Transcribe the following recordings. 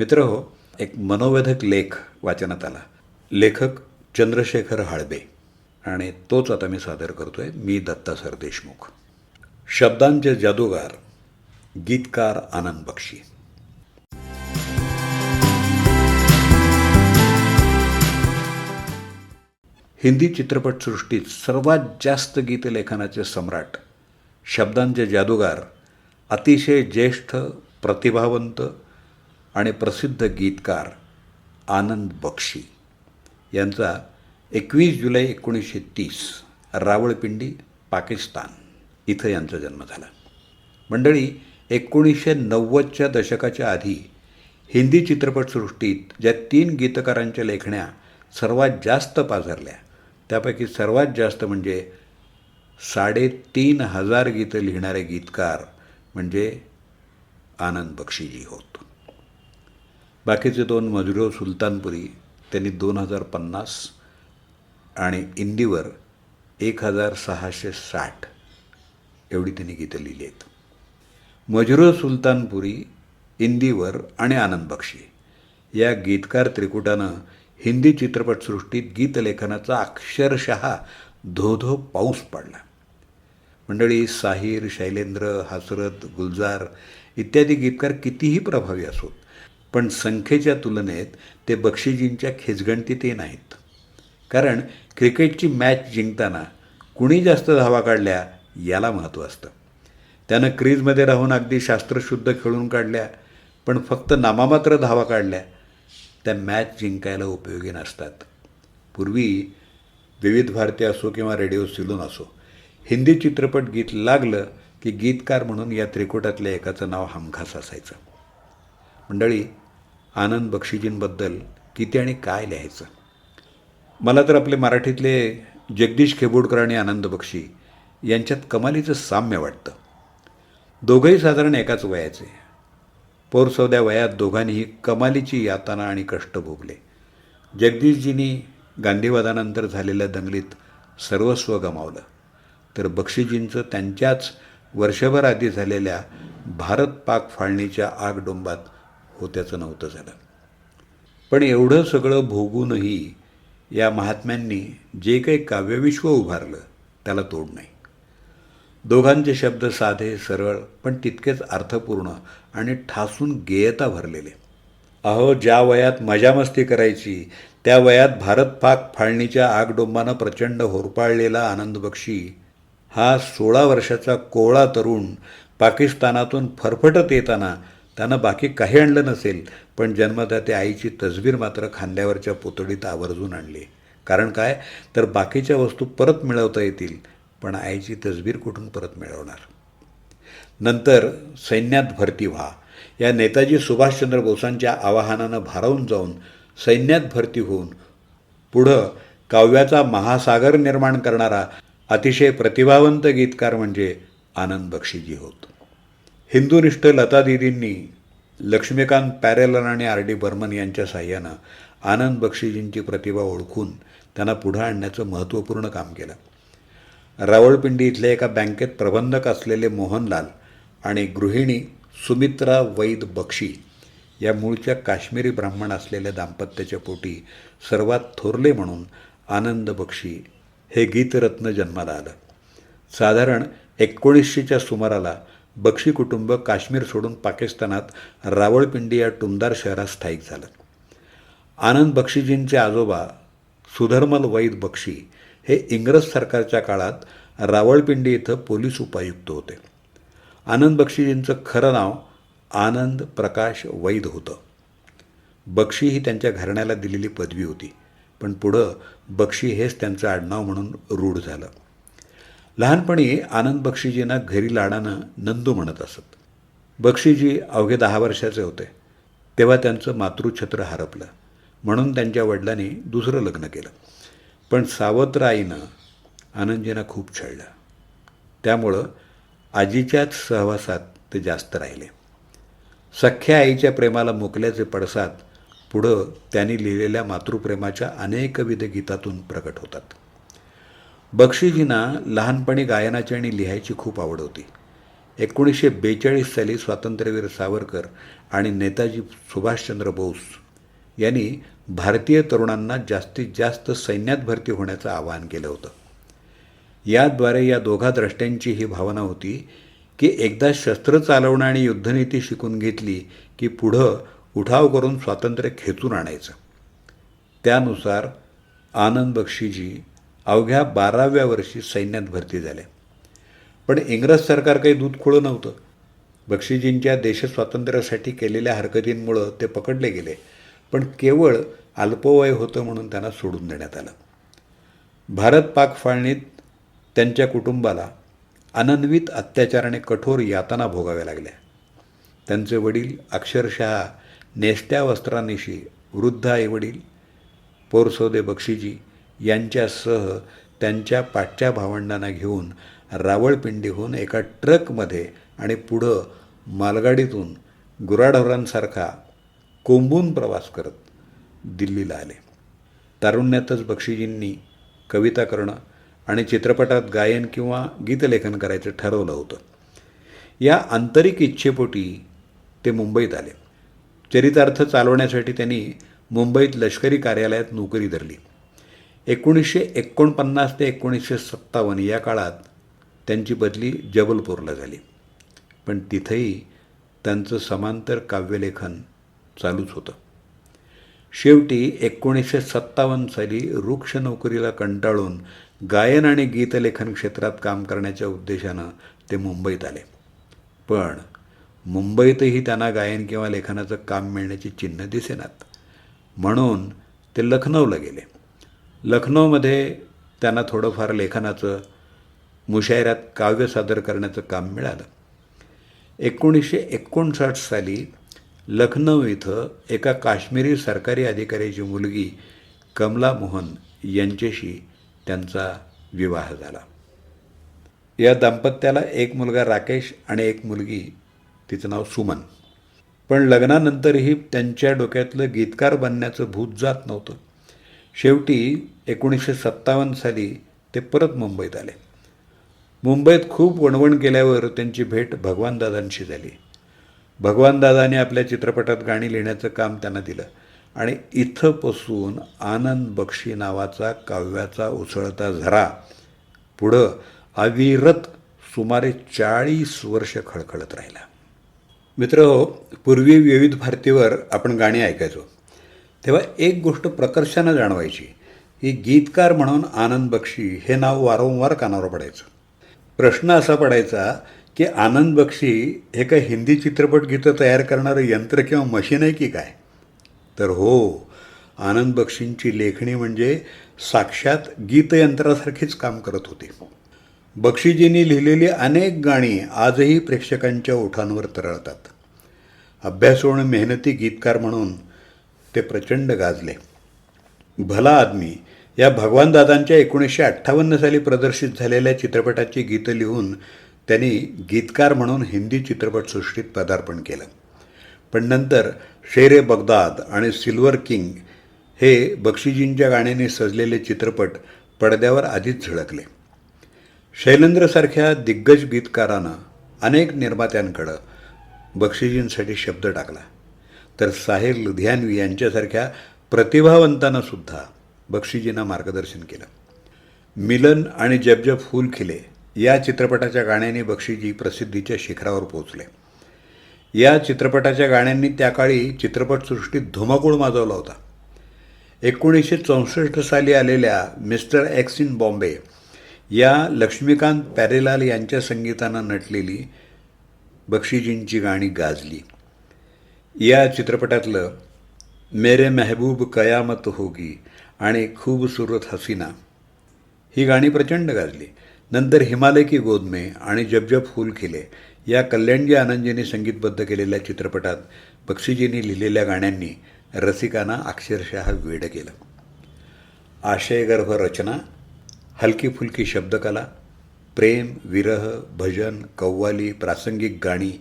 मित्र हो एक मनोवेधक लेख वाचनात आला. लेखक चंद्रशेखर हाळबे. आणि तोच आता मी सादर करतोय मी दत्ता सर देशमुख. शब्दांचे जादूगार गीतकार आनंद बक्षी. हिंदी चित्रपटसृष्टीत सर्वात जास्त गीतलेखनाचे सम्राट शब्दांचे जादूगार अतिशय ज्येष्ठ प्रतिभावंत आणि प्रसिद्ध गीतकार आनंद बक्षी यांचा एकवीस जुलै एकोणीसशे तीस रावळपिंडी पाकिस्तान इथं यांचा जन्म झाला. मंडळी एकोणीसशे नव्वदच्या दशकाच्या आधी हिंदी चित्रपटसृष्टीत ज्या तीन गीतकारांच्या लेखण्या सर्वात जास्त पाझरल्या त्यापैकी सर्वात जास्त म्हणजे साडेतीन हजार गीतं लिहिणारे गीतकार म्हणजे आनंद बक्षीजी होत. बाकीचे दोन मजुरो सुलतानपुरी त्यांनी दोन हजार पन्नास आणि इंदीवर एक हजार सहाशे साठ एवढी त्यांनी गीतं लिहिली आहेत. मजुरो सुलतानपुरी इंदीवर आणि आनंद बक्षी या गीतकार त्रिकुटानं हिंदी चित्रपटसृष्टीत गीतलेखनाचा अक्षरशः धोधो पाऊस पडला. मंडळी साहिर शैलेंद्र हसरत गुलजार इत्यादी गीतकार कितीही प्रभावी असोत पण संख्येच्या तुलनेत ते बक्षीजींच्या खेचगणतीतही नाहीत. कारण क्रिकेटची मॅच जिंकताना कुणी जास्त धावा काढल्या याला महत्त्व असतं. त्यानं क्रीजमध्ये राहून अगदी शास्त्रशुद्ध खेळून काढल्या पण फक्त नामामात्र धावा काढल्या त्या मॅच जिंकायला उपयोगी नसतात. पूर्वी विविध भारती असो किंवा रेडिओ सिलून असो हिंदी चित्रपट गीत लागलं की गीतकार म्हणून या त्रिकुटातल्या एकाचं नाव हमखास असायचं. मंडळी आनंद बक्षीजींबद्दल किती आणि काय लिहायचं? मला तर आपले मराठीतले जगदीश खेबोडकर आणि आनंद बक्षी यांच्यात कमालीचं साम्य वाटतं. दोघंही साधारण एकाच वयाचे. पोरसौद्या वयात दोघांनीही कमालीची यातना आणि कष्ट भोगले. जगदीशजींनी गांधीवादानंतर झालेल्या दंगलीत सर्वस्व गमावलं. तर बक्षीजींचं त्यांच्याच वर्षभर आधी झालेल्या भारत पाक फाळणीच्या आगडोंबात होत्याचं नव्हतं झालं. पण एवढं सगळं भोगूनही या महात्म्यांनी जे काही काव्यविश्व उभारलं त्याला तोड नाही. दोघांचे शब्द साधे सरळ पण तितकेच अर्थपूर्ण आणि ठासून गेयता भरलेले. अहो ज्या वयात मजामस्ती करायची त्या वयात भारत पाक फाळणीच्या आगडोंबानं प्रचंड होरपाळलेला आनंद बक्षी हा सोळा वर्षाचा कोवळा तरुण पाकिस्तानातून फरफटत येताना त्यानं बाकी काही आणलं नसेल पण जन्मदात्या आईची तसबीर मात्र खांद्यावरच्या पुतळीत आवर्जून आणली. कारण काय? तर बाकीच्या वस्तू परत मिळवता येतील पण आईची तसबीर कुठून परत मिळवणार? नंतर सैन्यात भरती व्हा. या नेताजी सुभाषचंद्र बोसांच्या आवाहनानं भारावून जाऊन सैन्यात भरती होऊन पुढं काव्याचा महासागर निर्माण करणारा अतिशय प्रतिभावंत गीतकार म्हणजे आनंद बक्षीजी होत. हिंदुनिष्ठ लतादिदींनी लक्ष्मीकांत पॅरेलन आणि आर डी बर्मन यांच्या साह्यानं आनंद बक्षीजींची प्रतिभा ओळखून त्यांना पुढं आणण्याचं महत्त्वपूर्ण काम केलं. रावळपिंडी इथल्या एका बँकेत प्रबंधक असलेले मोहनलाल आणि गृहिणी सुमित्रा वैद बक्षी या मूळच्या काश्मीरी ब्राह्मण असलेल्या दाम्पत्याच्या पोटी सर्वात थोरले म्हणून आनंद बक्षी हे गीतरत्न जन्माला आलं. साधारण एकोणीसशेच्या सुमाराला बक्षी कुटुंब काश्मीर सोडून पाकिस्तानात रावळपिंडी या टुमदार शहरात स्थायिक झालं. आनंद बक्षीजींचे आजोबा सुधर्मल वैद बक्षी हे इंग्रज सरकारच्या काळात रावळपिंडी इथं पोलीस उपायुक्त होते. आनंद बक्षीजींचं खरं नाव आनंद प्रकाश वैद होतं. बक्षी ही त्यांच्या घराण्याला दिलेली पदवी होती पण पुढं बक्षी हेच त्यांचं आडनाव म्हणून रूढ झालं. लहानपणी आनंद बक्षीजींना घरी लाडानं नंदू म्हणत असत. बक्षीजी अवघे दहा वर्षाचे होते. तेव्हा त्यांचं मातृछत्र हरपलं. म्हणून त्यांच्या वडिलांनी दुसरं लग्न केलं. पण सावत्र आईनं आनंदजींना खूप छळलं. त्यामुळं आजीच्याच सहवासात ते जास्त राहिले. सख्या आईच्या प्रेमाला मुकल्याचे पडसाद पुढं त्यांनी लिहिलेल्या मातृप्रेमाच्या अनेकविध गीतातून प्रकट होतात. बक्षीजींना लहानपणी गायनाची आणि लिहायची खूप आवड होती. एकोणीसशे बेचाळीस साली स्वातंत्र्यवीर सावरकर आणि नेताजी सुभाषचंद्र बोस यांनी भारतीय तरुणांना जास्तीत जास्त सैन्यात भरती होण्याचं आवाहन केलं होतं. याद्वारे या दोघा द्रष्ट्यांची ही भावना होती की एकदा शस्त्र चालवणं आणि युद्धनीती शिकून घेतली की पुढं उठाव करून स्वातंत्र्य खेचून आणायचं. त्यानुसार आनंद बक्षीजी अवघ्या बाराव्या वर्षी सैन्यात भरती झाले पण इंग्रज सरकार काही दूध खोळं नव्हतं. बक्षीजींच्या देशस्वातंत्र्यासाठी केलेल्या हरकतींमुळं ते पकडले गेले पण केवळ अल्पवय होतं म्हणून त्यांना सोडून देण्यात आलं. भारत पाक फाळणीत त्यांच्या कुटुंबाला अनन्वित अत्याचाराने कठोर यातना भोगाव्या लागल्या. त्यांचे वडील अक्षरशः नेसत्या वस्त्रांनिशी वृद्ध आईवडील पोरसोदे बक्षीजी यांच्यासह त्यांच्या पाठच्या भावंडांना घेऊन रावळपिंडीहून एका ट्रकमध्ये आणि पुढं मालगाडीतून गुराढोरांसारखा कोंबून प्रवास करत दिल्लीला आले. तारुण्यातच बक्षीजींनी कविता करणं आणि चित्रपटात गायन किंवा गीतलेखन करायचं ठरवलं होतं. या आंतरिक इच्छेपोटी ते मुंबईत आले. चरितार्थ चालवण्यासाठी त्यांनी मुंबईत लष्करी कार्यालयात नोकरी धरली. एकोणीसशे एकोणपन्नास ते एकोणीसशे सत्तावन्न या काळात त्यांची बदली जबलपूरला झाली. पण तिथंही त्यांचं समांतर काव्यलेखन चालूच होतं. शेवटी एकोणीसशे सत्तावन्न साली वृक्ष नोकरीला कंटाळून गायन आणि गीतलेखन क्षेत्रात काम करण्याच्या उद्देशानं ते मुंबईत आले. पण मुंबईतही त्यांना गायन किंवा लेखनाचं काम मिळण्याची चिन्ह दिसेनात. म्हणून ते लखनौला गेले. लखनौमध्ये त्यांना थोडंफार लेखनाचं मुशायऱ्यात काव्य सादर करण्याचं काम मिळालं. एकोणीसशे एकोणसाठ साली लखनौ इथं एका काश्मीरी सरकारी अधिकाऱ्याची मुलगी कमला मोहन यांच्याशी त्यांचा विवाह झाला. या दाम्पत्याला एक मुलगा राकेश आणि एक मुलगी तिचं नाव सुमन. पण लग्नानंतरही त्यांच्या डोक्यातलं गीतकार बनण्याचं भूत जात नव्हतं. शेवटी एकोणीसशे सत्तावन्न साली ते परत मुंबईत आले. मुंबईत खूप वणवण केल्यावर त्यांची भेट भगवानदादांशी झाली. भगवानदादाने आपल्या चित्रपटात गाणी लिहिण्याचं काम त्यांना दिलं आणि इथंपासून आनंद बक्षी नावाचा काव्याचा उसळता झरा पुढं अविरत सुमारे चाळीस वर्ष खळखळत राहिला. मित्र पूर्वी विविध भारतीवर आपण गाणी ऐकायचो. तेव्हा एक गोष्ट प्रकर्षानं जाणवायची. की गीतकार म्हणून आनंद बक्षी हे नाव वारंवार कानावर पडायचं. प्रश्न असा पडायचा की आनंद बक्षी हे काय हिंदी चित्रपट गीतं तयार करणारं यंत्र किंवा मशीन आहे की काय? तर हो आनंद बक्षींची लेखणी म्हणजे साक्षात गीतयंत्रासारखीच काम करत होती. बक्षीजींनी लिहिलेली अनेक गाणी आजही प्रेक्षकांच्या ओठांवर तरळतात. अभ्यासू मेहनती गीतकार म्हणून ते प्रचंड गाजले. भला आदमी या भगवानदादांच्या एकोणीसशे अठ्ठावन्न साली प्रदर्शित झालेल्या चित्रपटाची गीतं लिहून त्यांनी गीतकार म्हणून हिंदी चित्रपटसृष्टीत पदार्पण केलं. पण नंतर शेरे बगदाद आणि सिल्वर किंग हे बक्षीजींच्या गाण्याने सजलेले चित्रपट पडद्यावर आधीच झळकले. शैलेंद्रसारख्या दिग्गज गीतकारानं अनेक निर्मात्यांकडं बक्षीजींसाठी शब्द टाकला. तर साहिर लुधियानवी यांच्यासारख्या प्रतिभावंतांना सुद्धा बक्षीजींना मार्गदर्शन केलं. मिलन आणि जब जब फूल खिले या चित्रपटाच्या गाण्यांनी बक्षीजी प्रसिद्धीच्या शिखरावर पोहोचले. या चित्रपटाच्या गाण्यांनी त्या काळी चित्रपटसृष्टीत धुमाकूळ माजवला होता. एकोणीसशे चौसष्ट साली आलेल्या मिस्टर एक्स इन बॉम्बे या लक्ष्मीकांत पॅरेलाल यांच्या संगीतानं नटलेली बक्षीजींची गाणी गाजली. या चित्रपटातलं मेरे मेहबूब कयामत होगी आणि खूबसूरत हसीना. ही गाणी प्रचंड गाजली. नंतर हिमालय की गोद में आणि जब जब फूल खिले या कल्याणजी आनंदजींनी संगीतबद्ध केलेल्या चित्रपटात बक्षीजींनी लिहिलेल्या गाण्यांनी रसिकांना अक्षरशः वेड केलं. आशयगर्भ रचना हलकी फुलकी शब्दकला प्रेम विरह भजन कव्वाली प्रासंगिक गाणी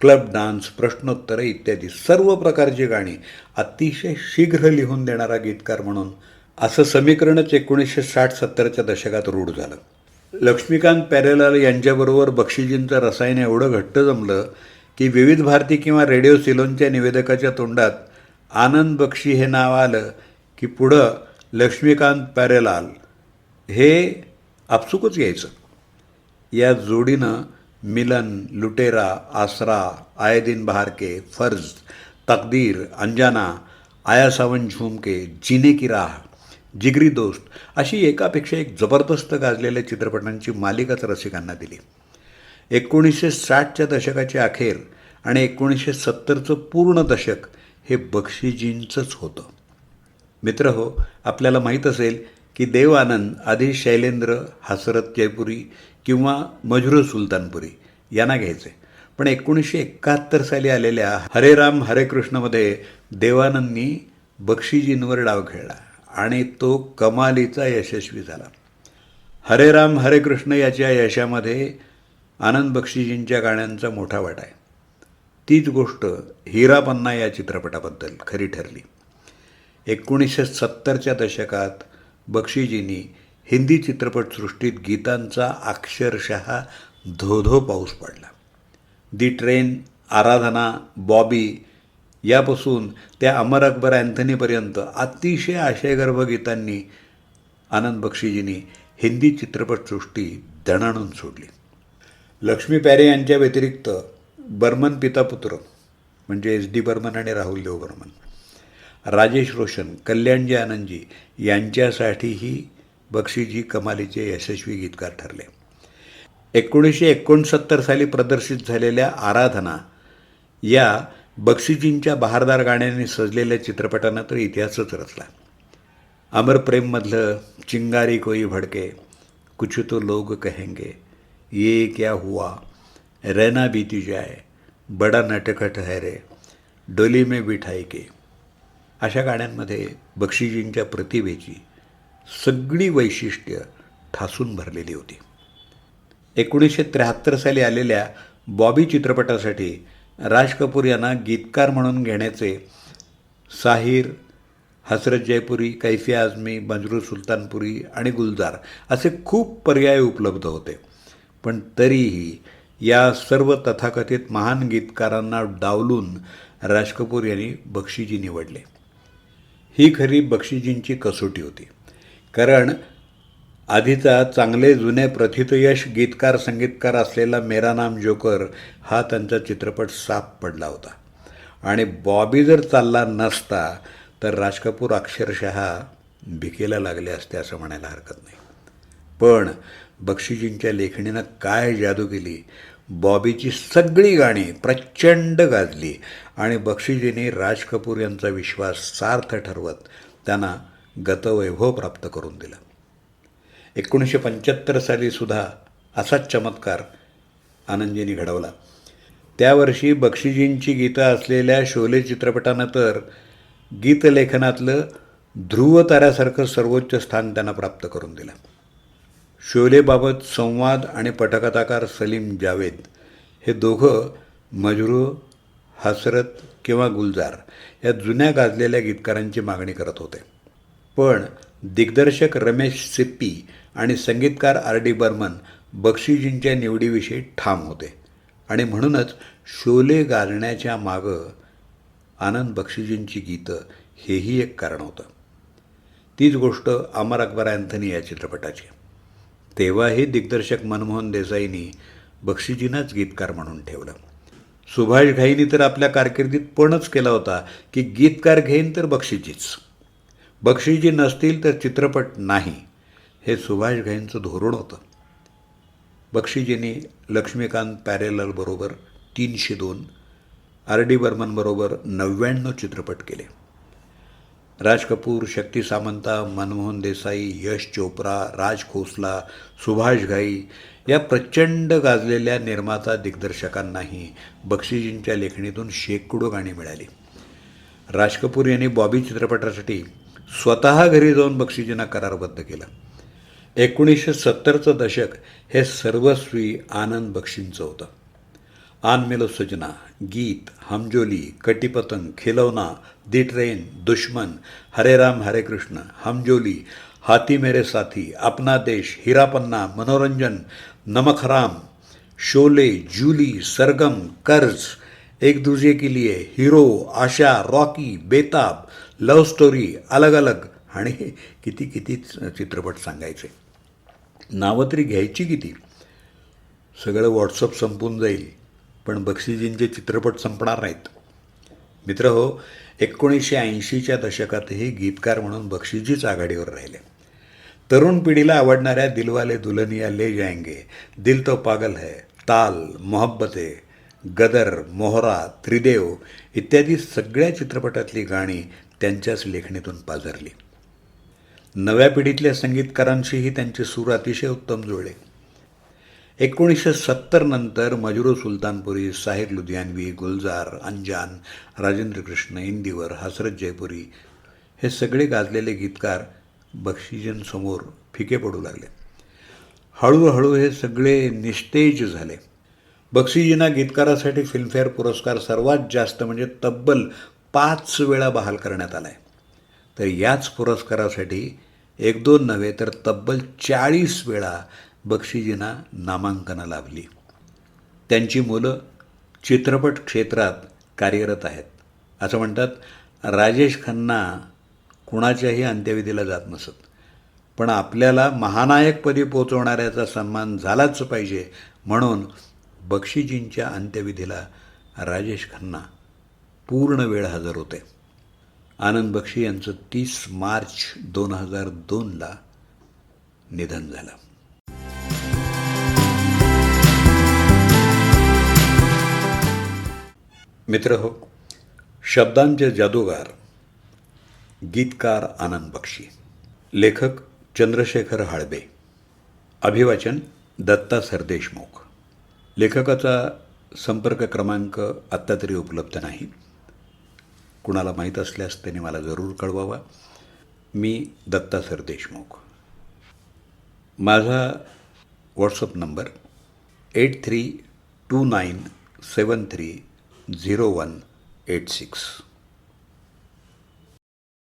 क्लब डान्स प्रश्नोत्तरं इत्यादी सर्व प्रकारची गाणी अतिशय शीघ्र लिहून देणारा गीतकार म्हणून असं समीकरणच एकोणीसशे साठ सत्तरच्या दशकात रूढ झालं. लक्ष्मीकांत पॅरेलाल यांच्याबरोबर बक्षीजींचं रसायन एवढं घट्ट जमलं की विविध भारती किंवा रेडिओ सिलोनच्या निवेदकाच्या तोंडात आनंद बक्षी हे नाव आलं की पुढं लक्ष्मीकांत प्यारेलाल हे आपसुकच यायचं. या जोडीनं मिलन लुटेरा आसरा आयदीन बहारके फर्ज तकदीर अंजाना आया सावन झुमके जिने की राह जिगरी दोस्त अशी एकापेक्षा एक जबरदस्त गाजलेल्या चित्रपटांची मालिकाच रसिकांना दिली. एकोणीसशे साठच्या दशकाची अखेर आणि एकोणीसशे सत्तरचं पूर्ण दशक हे बक्षीजींचंच होतं. मित्र हो आपल्याला माहीत असेल की देव आनंद आधी शैलेंद्र हसरत जयपुरी किंवा मजरू सुलतानपुरी यांना घ्यायचे पण एकोणीसशे एकाहत्तर साली आलेल्या हरे राम हरे कृष्णमध्ये देवानंदनी बक्षीजींवर डाव खेळला आणि तो कमालीचा यशस्वी झाला. हरे राम हरे कृष्ण याच्या यशामध्ये आनंद बक्षीजींच्या गाण्यांचा मोठा वाटा आहे. तीच गोष्ट हिरा पन्ना या चित्रपटाबद्दल खरी ठरली. एकोणीसशे सत्तरच्या दशकात बक्षीजींनी हिंदी चित्रपटसृष्टीत गीतांचा अक्षरशः धोधो पाऊस पडला. दी ट्रेन आराधना बॉबी यापासून त्या अमर अकबर अँथनीपर्यंत अतिशय आशयगर्भ गीतांनी आनंद बक्षीजींनी हिंदी चित्रपटसृष्टी दणाणून सोडली. लक्ष्मी पॅरे यांच्या व्यतिरिक्त बर्मन पितापुत्र म्हणजे एस डी बर्मन आणि राहुल देव बर्मन राजेश रोशन कल्याणजी आनंदजी यांच्यासाठीही बक्षीजी कमालीचे यशस्वी गीतकार ठरले. एकोणीसशे एकोणसत्तर साली प्रदर्शित झालेल्या आराधना या बक्षीजींच्या बहारदार गाण्यांनी सजलेल्या चित्रपटानं तर इतिहासच रचला. अमर प्रेममधलं चिंगारी कोई भडके कुछ तो लोग कहेंगे ये क्या हुआ रहना बीती जाय बडा नटखट है रे डोली में बिठाई के. अशा गाण्यांमध्ये बक्षीजींच्या प्रतिभेची सगळी वैशिष्ट्य ठासून भरलेली होती. एकोणीसशे त्र्याहत्तर साली आलेल्या बॉबी चित्रपटासाठी राज कपूर यांना गीतकार म्हणून घेण्याचे साहिर हसरत जयपुरी कैफी आझमी बंजरू सुलतानपुरी आणि गुलजार असे खूप पर्याय उपलब्ध होते. पण तरीही या सर्व तथाकथित महान गीतकारांना डावलून राज कपूर यांनी बक्षीजी निवडले. ही खरी बक्षीजींची कसोटी होती. कारण आधीचा चांगले जुने प्रथितयश गीतकार संगीतकार असलेला मेरा नाम जोकर हा त्यांचा चित्रपट साफ पडला होता. आणि बॉबी जर चालला नसता तर राज कपूर अक्षरशः भिकेला लागले असते असं म्हणायला हरकत नाही. पण बक्षीजींच्या लेखणीनं काय जादू केली? बॉबीची सगळी गाणी प्रचंड गाजली आणि बक्षीजींनी राज कपूर यांचा विश्वास सार्थ ठरवत त्यांना गतवैभव प्राप्त करून दिला. एकोणीसशे पंच्याहत्तर साली सुद्धा असाच चमत्कार आनंदजींनी घडवला. त्यावर्षी बक्षीजींची गीतं असलेल्या शोले चित्रपटानं तर गीतलेखनातलं ध्रुव ताऱ्यासारखं सर्वोच्च स्थान त्यांना प्राप्त करून दिलं. शोलेबाबत संवाद आणि पटकथाकार सलीम जावेद हे दोघं मजरू हसरत किंवा गुलजार या जुन्या गाजलेल्या गीतकारांची मागणी करत होते. पण दिग्दर्शक रमेश सिप्पी आणि संगीतकार आर डी बर्मन बक्षीजींच्या निवडीविषयी ठाम होते. आणि म्हणूनच शोले गाजण्याच्या मागं आनंद बक्षीजींची गीतं हेही एक कारण होतं. तीच गोष्ट अमर अकबर अँथनी या चित्रपटाची. तेव्हाही दिग्दर्शक मनमोहन देसाईंनी बक्षीजींनाच गीतकार म्हणून ठेवलं. सुभाष घाईनी तर आपल्या कारकिर्दीत पणच केला होता की गीतकार घेईन तर बक्षीजीच. बक्षीजी नसतील तर चित्रपट नाही हे सुभाष घाईंचं धोरण होतं. बक्षीजींनी लक्ष्मीकांत पॅरेललबरोबर तीनशे दोन आर डी बर्मनबरोबर नव्याण्णव चित्रपट केले. राज कपूर शक्ती सामंता मनमोहन देसाई यश चोप्रा राज खोसला सुभाष घाई या प्रचंड गाजलेल्या निर्माता दिग्दर्शकांनाही बक्षीजींच्या लेखणीतून शेकडो गाणी मिळाली. राज कपूर यांनी बॉबी चित्रपटासाठी स्वतः घरी जाऊन बक्षीजींना करारबद्ध केला. एकोणीसशे सत्तरचं दशक हे सर्वस्वी आनंद बक्षींचं होतं. आन मेलो सजना गीत हमजोली कटीपतंग खिलौना दी ट्रेन दुश्मन हरे राम हरे कृष्ण हमजोली हाथी मेरे साथी अपना देश हिरापन्ना मनोरंजन नमक शोले जूली सरगम कर्ज Ek Duje Ke Liye hero Asha Rocky Betaab love story अलग अलग आणि किती किती चित्रपट सांगायचे. नावं तरी घ्यायची किती. सगळं व्हॉट्सअप संपून जाईल. पण बक्षीजींचे चित्रपट संपणार नाहीत. मित्र हो एकोणीसशे ऐंशीच्या दशकातही गीतकार म्हणून बक्षीजीच आघाडीवर राहिले. तरुण पिढीला आवडणाऱ्या दिलवाले दुल्हनिया ले जाएंगे दिल तो पागल है ताल मोहब्बते गदर मोहरा त्रिदेव इत्यादी सगळ्या चित्रपटातली गाणी त्यांच्याच लेखणीतून पाझरली. नव्या पिढीतल्या संगीतकारांशीही त्यांचे सूर अतिशय उत्तम जुळले. एकोणीसशे सत्तर नंतर मजुरो सुलतानपुरी साहिर लुधियानवी गुलजार अंजान राजेंद्र कृष्ण इंदिवर हसरत जयपुरी हे सगळे गाजलेले गीतकार बक्षिजींसमोर फिके पडू लागले. हळूहळू हे सगळे निस्तेज झाले. बक्षीजीना गीतकारासाठी फिल्मफेअर पुरस्कार सर्वात जास्त म्हणजे तब्बल पाच वेळा बहाल करण्यात आला आहे तर याच पुरस्कारासाठी एक दोन नव्हे तर तब्बल चाळीस वेळा बक्षीजींना नामांकनं लाभली. त्यांची मुलं चित्रपट क्षेत्रात कार्यरत आहेत. असं म्हणतात राजेश खन्ना कुणाच्याही अंत्यविधीला जात नसत. पण आपल्याला महानायकपदी पोचवणाऱ्याचा सन्मान झालाच पाहिजे म्हणून बक्षीजींच्या अंत्यविधीला राजेश खन्ना पूर्ण वेळ हजर होते. आनंद बक्षी यांचं तीस मार्च दोन हजार दोनला निधन झालं. मित्र हो शब्दांचे जादूगार गीतकार आनंद बक्षी लेखक चंद्रशेखर हाळबे अभिवाचन दत्ता सरदेशमुख. लेखकाचा संपर्क क्रमांक आत्ता तरी उपलब्ध नाही. कुणाला माहीत असल्यास त्याने मला जरूर कळवावा. मी दत्ता सरदेशमुख माझा WhatsApp number eight three two nine seven three zero one eight six